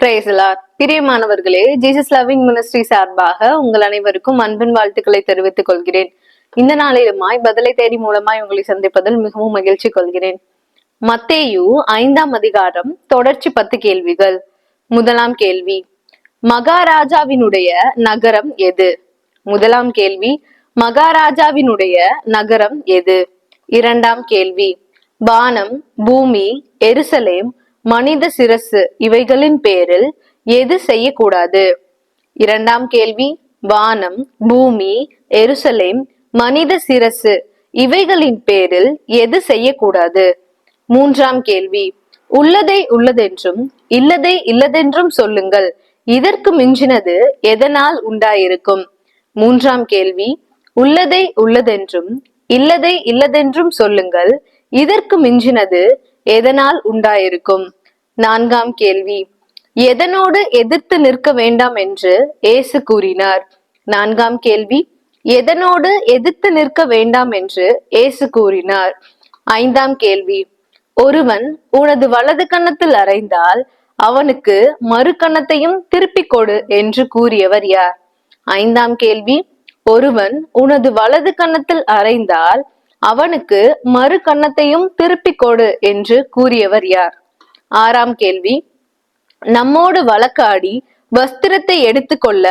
பிரேசலார் பிரியமானவர்களே Jesus loving ministry சார்பாக உங்கள் அனைவருக்கும் அன்பின் வாழ்த்துக்களை தெரிவித்துக் கொள்கிறேன். இந்த நாளிலுமாய் பதிலை தேடி மூலமாய் உங்களை சந்திப்பதில் மிகவும் மகிழ்ச்சி கொள்கிறேன். மத்தேயு ஐந்தாம் அதிகாரம் தொடர்ச்சி பத்து கேள்விகள். முதலாம் கேள்வி மகாராஜாவினுடைய நகரம் எது? முதலாம் கேள்வி மகாராஜாவினுடைய நகரம் எது? இரண்டாம் கேள்வி வானம் பூமி எருசலேம் மனித சிரசு இவைகளின் பேரில் எது செய்யக்கூடாது? இரண்டாம் கேள்வி வானம் பூமி எருசலேம் மனித சிரசு இவைகளின் பேரில் எது செய்யக்கூடாது? மூன்றாம் கேள்வி உள்ளதை உள்ளதென்றும் இல்லதை இல்லதென்றும் சொல்லுங்கள். இதற்கு மிஞ்சினது எதனால் உண்டாயிருக்கும்? மூன்றாம் கேள்வி உள்ளதை உள்ளதென்றும் இல்லதை இல்லதென்றும் சொல்லுங்கள். இதற்கு மிஞ்சினது எதனால் உண்டாயிருக்கும்? நான்காம் கேள்வி. எதனோடு எதிர்த்து நிற்க வேண்டாம் என்று ஏசு கூறினார். நான்காம் கேள்வி. எதனோடு எதிர்த்து நிற்க வேண்டாம் என்று ஏசு கூறினார். ஐந்தாம் கேள்வி. ஒருவன் உனது வலது கன்னத்தில் அறைந்தால் அவனுக்கு மறு கன்னத்தையும் திருப்பிக் கொடு என்று கூறியவர் யார்? ஐந்தாம் கேள்வி. ஒருவன் உனது வலது கன்னத்தில் அறைந்தால் அவனுக்கு மறு கன்னத்தையும் திருப்பிக் கொடு என்று கூறியவர் யார்? ஆறாம் கேள்வி. நம்மோடு வழக்காடி வஸ்திரத்தை எடுத்துக்கொள்ள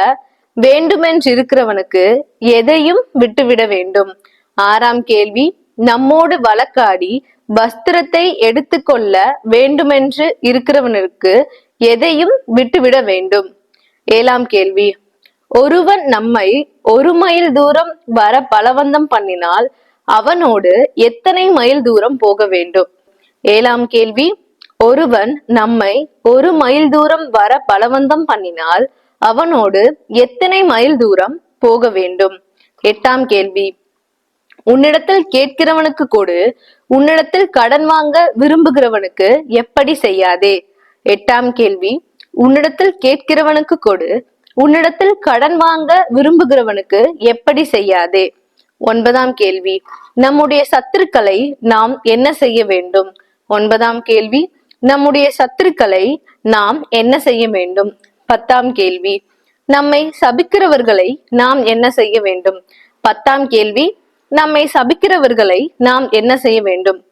வேண்டுமென்றிருக்கிறவனுக்கு எதையும் விட்டுவிட வேண்டும். ஆறாம் கேள்வி. நம்மோடு வழக்காடி வஸ்திரத்தை எடுத்துக்கொள்ள வேண்டுமென்று இருக்கிறவனுக்கு எதையும் விட்டுவிட வேண்டும். ஏழாம் கேள்வி. ஒருவன் நம்மை ஒரு மைல் தூரம் வர பலவந்தம் பண்ணினால் அவனோடு எத்தனை மைல் தூரம் போக வேண்டும்? ஏழாம் கேள்வி. ஒருவன் நம்மை ஒரு மைல் தூரம் வர பலவந்தம் பண்ணினால் அவனோடு எத்தனை மைல் தூரம் போக வேண்டும்? எட்டாம் கேள்வி. உன்னிடத்தில் கேட்கிறவனுக்கு கொடு. உன்னிடத்தில் கடன் வாங்க விரும்புகிறவனுக்கு எப்படி செய்யாதே? எட்டாம் கேள்வி. உன்னிடத்தில் கேட்கிறவனுக்கு கொடு. உன்னிடத்தில் கடன் வாங்க விரும்புகிறவனுக்கு எப்படி செய்யாதே? ஒன்பதாம் கேள்வி. நம்முடைய சத்துருக்களை நாம் என்ன செய்ய வேண்டும்? ஒன்பதாம் கேள்வி. நம்முடைய சத்துருக்களை நாம் என்ன செய்ய வேண்டும்? பத்தாம் கேள்வி. நம்மை சபிக்கிறவர்களை நாம் என்ன செய்ய வேண்டும்? பத்தாம் கேள்வி. நம்மை சபிக்கிறவர்களை நாம் என்ன செய்ய வேண்டும்?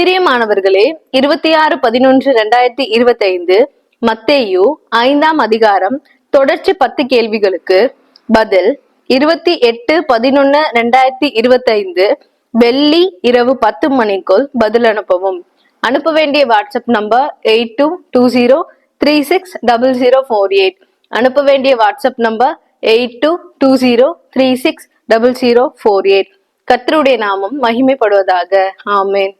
பிரியமானவர்களே இருபத்தி ஆறு பதினொன்று ரெண்டாயிரத்தி இருபத்தி ஐந்து மத்தேயு ஐந்தாம் அதிகாரம் தொடர்ச்சி பத்து கேள்விகளுக்கு பதில் இருபத்தி எட்டு பதினொன்னு ரெண்டாயிரத்தி இருபத்தி ஐந்து வெள்ளி இரவு பத்து மணிக்குள் பதில் அனுப்பவும். அனுப்ப வேண்டிய WhatsApp number eight two two zero three six double zero four eight. அனுப்ப வேண்டிய WhatsApp number eight two two zero three six double zero four eight. கத்தருடைய நாமம் மகிமைப்படுவதாக. ஆமேன்.